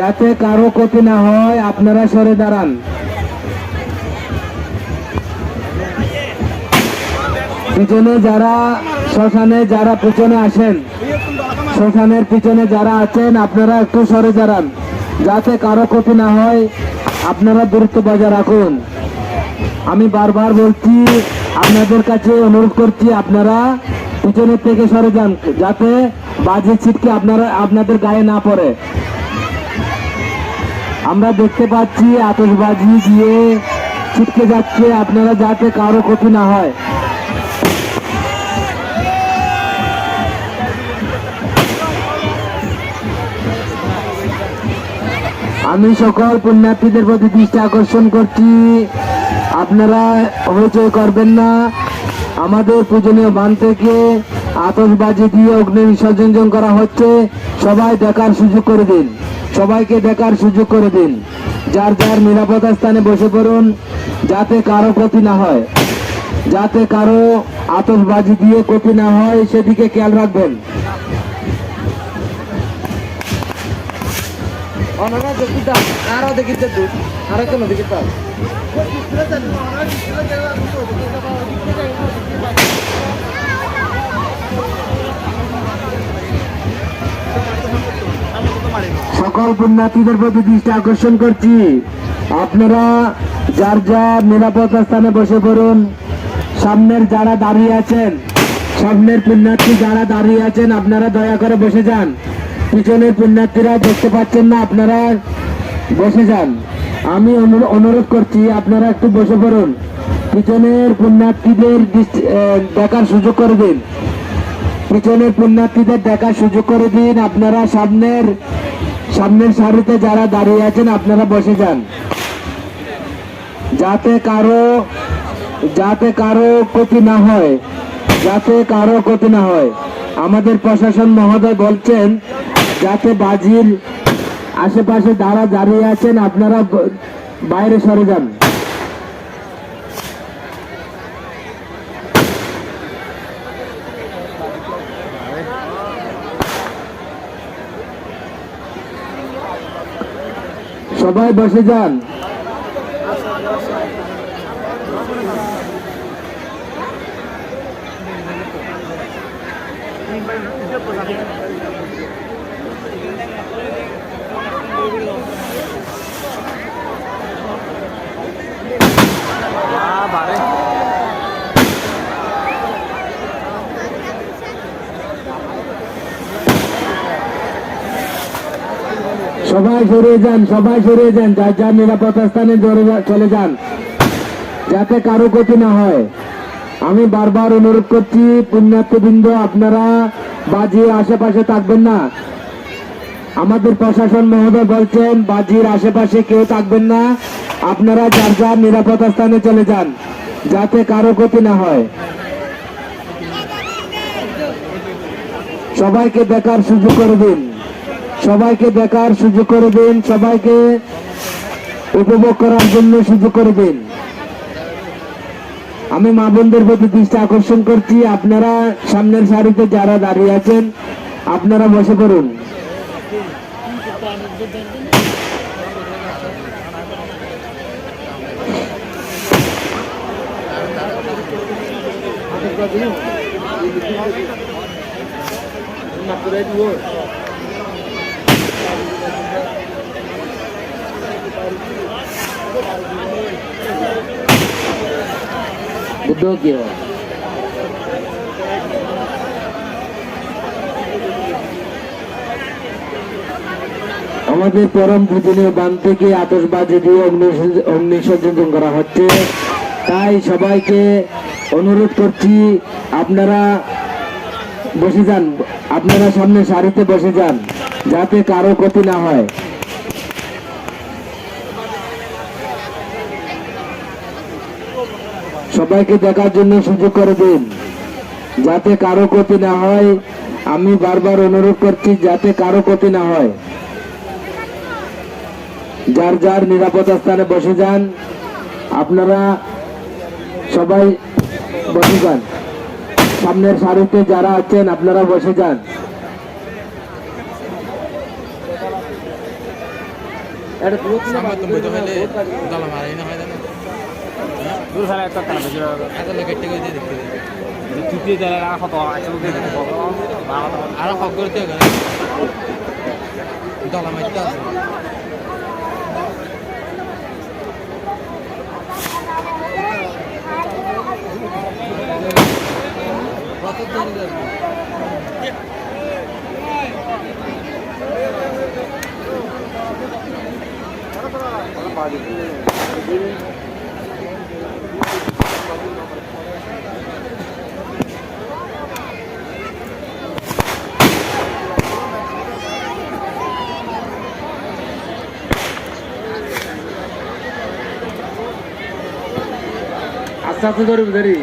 যাতে কারও ক্ষতি না হয়, আপনারা সরে দাঁড়ান। পিছনে যারা শ্মশানে, যারা পিছনে আসেন, শ্মশানের পিছনে যারা আছেন, আপনারা একটু সরে দাঁড়ান। যাতে কারও ক্ষতি না হয়, আপনারা দূরত্ব বজায় রাখুন। আমি বারবার বলছি, আপনাদের কাছে অনুরোধ করছি, আপনারা পিছনের থেকে সরে যান, যাতে বাজে ছিটকে আপনারা আপনাদের গায়ে না পড়ে। আমরা দেখতে পাচ্ছি আতশবাজি দিয়ে ছিটকে যাচ্ছে, আপনারা যাতে কারও ক্ষতি না হয়। আমি সকল পুণ্যার্থীদের প্রতি দৃষ্টি আকর্ষণ করছি। আপনারা হইচই করবেন না। আমাদের পূজনীয় বান থেকে আতশবাজি দিয়ে অগ্নি বিসর্জন করা হচ্ছে। সবাই দেখার সুযোগ করে দিন। সবাইকে দেখার সুযোগ করে দিন। যার যার নিরাপদ স্থানে বসে পড়ুন, যাতে কারও ক্ষতি না হয়। যাতে কারও আতশবাজি দিয়ে ক্ষতি না হয়, সেদিকে খেয়াল রাখবেন। আরও দেখিতে আরও কেন সকল পুণ্যার্থীদের প্রতি দৃষ্টি আকর্ষণ করছি। আপনারা যার যার নিরাপদ স্থানে বসে পড়ুন। সামনের যারা দাঁড়িয়ে আছেন, সামনের পুণ্যার্থী যারা দাঁড়িয়ে আছেন, আপনারা দয়া করে বসে যান। পিছনের পুণ্যার্থীরা দেখতে পাচ্ছেন না, আপনারা বসে যান। আমি অনুরোধ করছি, আপনারা একটু বসে পড়ুন। পিছনের পুণ্যার্থীদের দেখার সুযোগ করে দিন। পিছনের পুণ্যার্থীদের দেখার সুযোগ করে দিন। আপনারা সামনের সামনের সারিতে যারা দাঁড়িয়ে আছেন, আপনারা বসে যান। যাতে কারও যাতে কারও ক্ষতি না হয়, যাতে কারও ক্ষতি না হয়। আমাদের প্রশাসন মহোদয় বলছেন, যাতে বাজির আশেপাশে যারা দাঁড়িয়ে আছেন, আপনারা বাইরে সরে যান। সবাই বসে যান। সবাই সরে যান, সবাই সরে যান। যার যার নিরাপদ স্থানে চলে যান। যাতে কারও ক্ষতি না হয়। আমি বারবার অনুরোধ করছি, পুণ্যার্থবৃন্দ, আপনারা বাজির আশেপাশে থাকবেন না। আমাদের প্রশাসন মহোদয় বলছেন, বাজির আশেপাশে কেউ থাকবেন না। আপনারা যার যার নিরাপদ স্থানে চলে যান, যাতে কারও ক্ষতি না হয়। সবাইকে দেখার সুযোগ করে দিন। সবাইকে দেখার সুযোগ করে দিন, সবাইকে উপভোগ করার জন্য সুযোগ করে দিন। আমি মা বোনদের প্রতি দৃষ্টি আকর্ষণ করছি, আপনারা সামনের সারিতে যারা দাঁড়িয়ে আছেন, আপনারা বসে পড়ুন। কি হয় আমাদের পরম পূজনীয় বান থেকে আতসবাজি দিয়ে অগ্নি- অগ্নিসংযোজন করা হচ্ছে। তাই সবাইকে অনুরোধ করছি, আপনারা বসে যান। আপনারা সামনে সারিতে বসে যান, যাতে কারও ক্ষতি না হয়। সবাইকে দেখার জন্য সুযোগ করে দিন। যাতে কারও ক্ষতি না হয়, আমি বারবার অনুরোধ করছি যাতে কারও ক্ষতি না হয়। যার যার নিরাপদ স্থানে বসে যান, আপনারা সবাই বসে যান। সামনের সারিতে যারা আছেন, আপনারা বসে যান। এটা দুধ না সামনে তুমি তো হইলে দলা মারাই না হয় না দূর ফেলে একটা তারা বেশি এত লোক কেটে গিয়ে দেখতে চুটিয়ে দিলে আর কত একশো লোক দেখতে পাবো আর হক করতে দলা মারতে আছে। ধরে যাবে। আস্তে আস্তে ধরুন ধরি।